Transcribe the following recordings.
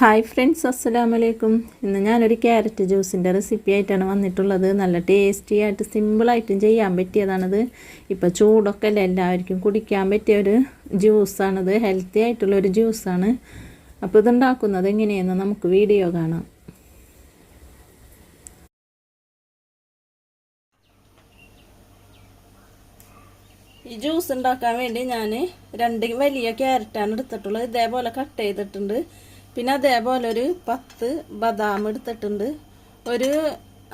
Hi friends അസ്സലാമു അലൈക്കും ഇന്ന് ഞാനൊരു ക്യാരറ്റ് ജ്യൂസിന്റെ റെസിപ്പി ആയിട്ടാണ് വന്നിട്ടുള്ളത്. നല്ല ടേസ്റ്റി ആയിട്ട് സിമ്പിളായിട്ടും ചെയ്യാൻ പറ്റിയതാണിത്. ഇപ്പോൾ ചൂടൊക്കെ അല്ലേ എല്ലാവർക്കും കുടിക്കാൻ പറ്റിയ ഒരു ജ്യൂസാണിത് ഹെൽത്തി ആയിട്ടുള്ള ഒരു ജ്യൂസാണ് അപ്പോൾ ഇതുണ്ടാക്കുന്നത് എങ്ങനെയെന്ന് നമുക്ക് വീഡിയോ കാണാം. ഈ ജ്യൂസ് ഉണ്ടാക്കാൻ വേണ്ടി ഞാൻ രണ്ട് വലിയ ക്യാരറ്റാണ് എടുത്തിട്ടുള്ളത്. ഇതേപോലെ കട്ട് ചെയ്തിട്ടുണ്ട്. പിന്നെ അതേപോലെ ഒരു പത്ത് ബദാം എടുത്തിട്ടുണ്ട്. ഒരു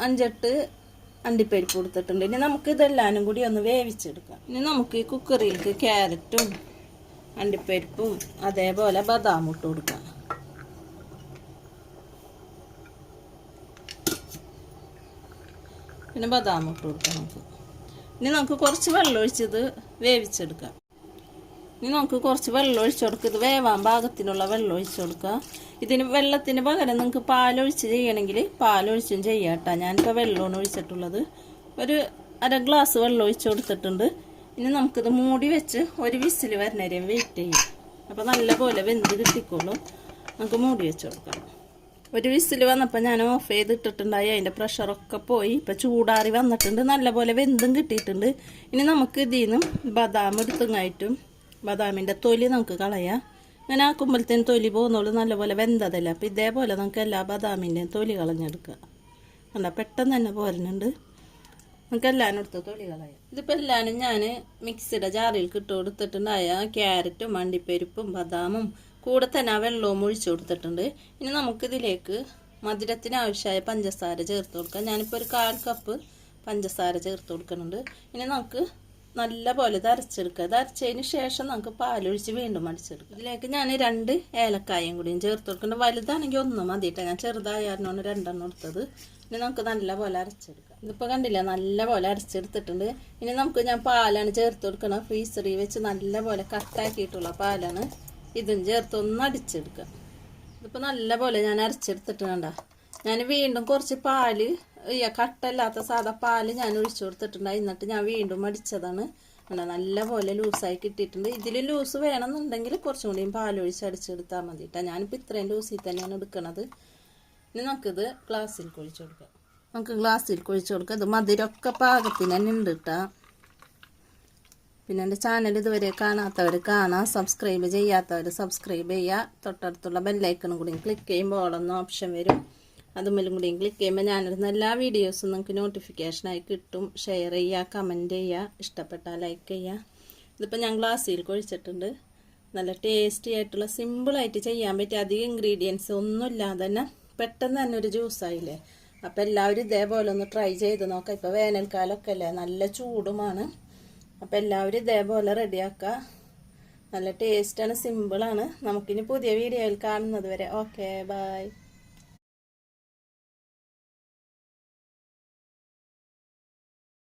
അഞ്ചെട്ട് അണ്ടിപ്പരിപ്പ് കൊടുത്തിട്ടുണ്ട്. ഇനി നമുക്ക് ഇതെല്ലാനും കൂടി ഒന്ന് വേവിച്ചെടുക്കാം. ഇനി നമുക്ക് ഈ കുക്കറിയിലേക്ക് ക്യാരറ്റും അണ്ടിപ്പരിപ്പും അതേപോലെ ബദാം ഇട്ട് കൊടുക്കാം. പിന്നെ ബദാം ഇട്ട് കൊടുക്കാം നമുക്ക്. ഇനി നമുക്ക് കുറച്ച് വെള്ളം ഒഴിച്ചത് വേവിച്ചെടുക്കാം. ഇനി നമുക്ക് കുറച്ച് വെള്ളം ഒഴിച്ചു കൊടുക്കുക ഇത് വേവാൻ പാകത്തിനുള്ള വെള്ളം ഒഴിച്ചു കൊടുക്കുക. ഇതിന് വെള്ളത്തിന് പകരം നിങ്ങൾക്ക് പാലൊഴിച്ച് ചെയ്യണമെങ്കിൽ പാലൊഴിച്ചും ചെയ്യാം കേട്ടോ. ഞാനിപ്പോൾ വെള്ളമാണ് ഒഴിച്ചിട്ടുള്ളത്. ഒരു അര ഗ്ലാസ് വെള്ളം ഒഴിച്ചു കൊടുത്തിട്ടുണ്ട്. ഇനി നമുക്കിത് മൂടി വെച്ച് ഒരു വിസിൽ വരുന്നേരം വെയിറ്റ് ചെയ്യും. അപ്പോൾ നല്ലപോലെ വെന്ത് കിട്ടിക്കോളും. നമുക്ക് മൂടി വെച്ച് കൊടുക്കാം ഒരു വിസിൽ വന്നപ്പോൾ ഞാൻ ഓഫ് ചെയ്തിട്ടിട്ടുണ്ടായി. അതിന്റെ പ്രഷറൊക്കെ പോയി. ഇപ്പോൾ ചൂടാറി വന്നിട്ടുണ്ട്. നല്ലപോലെ വെന്തും കിട്ടിയിട്ടുണ്ട്. ഇനി നമുക്ക് ഇതിൽ നിന്നും ബദാം എടുത്തുങ്ങായിട്ടും ബദാമിന്റെ തൊലി നമുക്ക് കളയാം. ഇങ്ങനെ ആക്കുമ്പോഴത്തേന് തൊലി പോകുന്നുള്ളൂ നല്ലപോലെ വെന്തതല്ല? അപ്പോൾ ഇതേപോലെ നമുക്ക് എല്ലാ ബദാമിന്റെയും തൊലി കളഞ്ഞെടുക്കുക അല്ല പെട്ടെന്ന് തന്നെ പോരുന്നുണ്ട്. നമുക്ക് എല്ലാവരും എടുത്ത് തൊലി കളയാം. ഇതിപ്പോൾ എല്ലാവരും ഞാൻ മിക്സിയുടെ ജാറിൽ കിട്ടു കൊടുത്തിട്ടുണ്ടായ ക്യാരറ്റും മണ്ടിപ്പരിപ്പും ബദാമും കൂടെ തന്നെ ആ വെള്ളവും ഒഴിച്ചു കൊടുത്തിട്ടുണ്ട്. ഇനി നമുക്കിതിലേക്ക് മധുരത്തിന് ആവശ്യമായ പഞ്ചസാര ചേർത്ത് കൊടുക്കാം. ഞാനിപ്പോൾ ഒരു കാൽ കപ്പ് പഞ്ചസാര ചേർത്ത് കൊടുക്കുന്നുണ്ട്. ഇനി നമുക്ക് നല്ല പോലെ ഇത് അരച്ചെടുക്കുക ഇത് അരച്ചതിന് ശേഷം നമുക്ക് പാലൊഴിച്ച് വീണ്ടും അടിച്ചെടുക്കുക ഇതിലേക്ക് ഞാൻ രണ്ട് ഏലക്കായും കൂടിയും ചേർത്ത് കൊടുക്കുന്നുണ്ട്. വലുതാണെങ്കിൽ ഒന്ന് മതിയിട്ടാ. ഞാൻ ചെറുതായാലും രണ്ടെണ്ണം എടുത്തത്. ഇനി നമുക്ക് നല്ല പോലെ അരച്ചെടുക്കാം. ഇതിപ്പോൾ കണ്ടില്ല? നല്ല പോലെ അരച്ചെടുത്തിട്ടുണ്ട്. ഇനി നമുക്ക് ഞാൻ പാലാണ് ചേർത്ത് കൊടുക്കണം. ഫ്രീസറിൽ വെച്ച് നല്ല പോലെ കട്ടാക്കിയിട്ടുള്ള പാലാണ് ഇതും ചേർത്ത് ഒന്ന് അടിച്ചെടുക്കുക ഇതിപ്പോൾ നല്ല പോലെ ഞാൻ അരച്ചെടുത്തിട്ടുണ്ട് ഞാൻ വീണ്ടും കുറച്ച് പാൽ കട്ടല്ലാത്ത സാധാ പാൽ ഞാൻ ഒഴിച്ചു കൊടുത്തിട്ടുണ്ടായി. എന്നിട്ട് ഞാൻ വീണ്ടും അടിച്ചതാണ് നല്ല പോലെ ലൂസായി കിട്ടിയിട്ടുണ്ട്. ഇതിൽ ലൂസ് വേണമെന്നുണ്ടെങ്കിൽ കുറച്ചും കൂടിയും പാലൊഴിച്ച് അടിച്ചെടുത്താൽ മതി കേട്ടോ ഞാനിപ്പോൾ ഇത്രയും ലൂസിൽ തന്നെയാണ് എടുക്കണത്. ഇനി നമുക്കിത് ഗ്ലാസ്സിൽ കുഴിച്ചു കൊടുക്കാം. നമുക്ക് ഗ്ലാസ്സിൽ കുഴിച്ചു കൊടുക്കാം. ഇത് മധുരമൊക്കെ പാകത്തിന് തന്നെ ഉണ്ട് കേട്ടോ പിന്നെ എന്റെ ചാനൽ ഇതുവരെ കാണാത്തവർ കാണാം. സബ്സ്ക്രൈബ് ചെയ്യാത്തവർ സബ്സ്ക്രൈബ് ചെയ്യുക തൊട്ടടുത്തുള്ള ബെല്ലൈക്കണും കൂടി ക്ലിക്ക് ചെയ്യുമ്പോൾ ഓളൊന്ന് ഓപ്ഷൻ വരും. അതുമല്ലും കൂടി ക്ലിക്ക് ചെയ്യുമ്പോൾ ഞാനിടുന്ന എല്ലാ വീഡിയോസും നിങ്ങൾക്ക് നോട്ടിഫിക്കേഷനായി കിട്ടും. ഷെയർ ചെയ്യുക കമന്റ് ചെയ്യുക ഇഷ്ടപ്പെട്ടാൽ ലൈക്ക് ചെയ്യുക. ഇതിപ്പോൾ ഞാൻ ഗ്ലാസ്സിൽ കൊഴിച്ചിട്ടുണ്ട്. നല്ല ടേസ്റ്റി ആയിട്ടുള്ള സിമ്പിളായിട്ട് ചെയ്യാൻ പറ്റിയ അധികം ഇൻഗ്രീഡിയൻസ് ഒന്നുമില്ലാതെ തന്നെ പെട്ടെന്ന് തന്നെ ഒരു ജ്യൂസായില്ലേ അപ്പം എല്ലാവരും ഇതേപോലെ ഒന്ന് ട്രൈ ചെയ്ത് നോക്കാം. ഇപ്പോൾ വേനൽക്കാലമൊക്കെ അല്ലേ? നല്ല ചൂടുമാണ്. അപ്പോൾ എല്ലാവരും ഇതേപോലെ റെഡിയാക്കുക നല്ല ടേസ്റ്റാണ് സിമ്പിളാണ് നമുക്കിനി പുതിയ വീഡിയോയിൽ കാണുന്നത് വരെ. Okay bye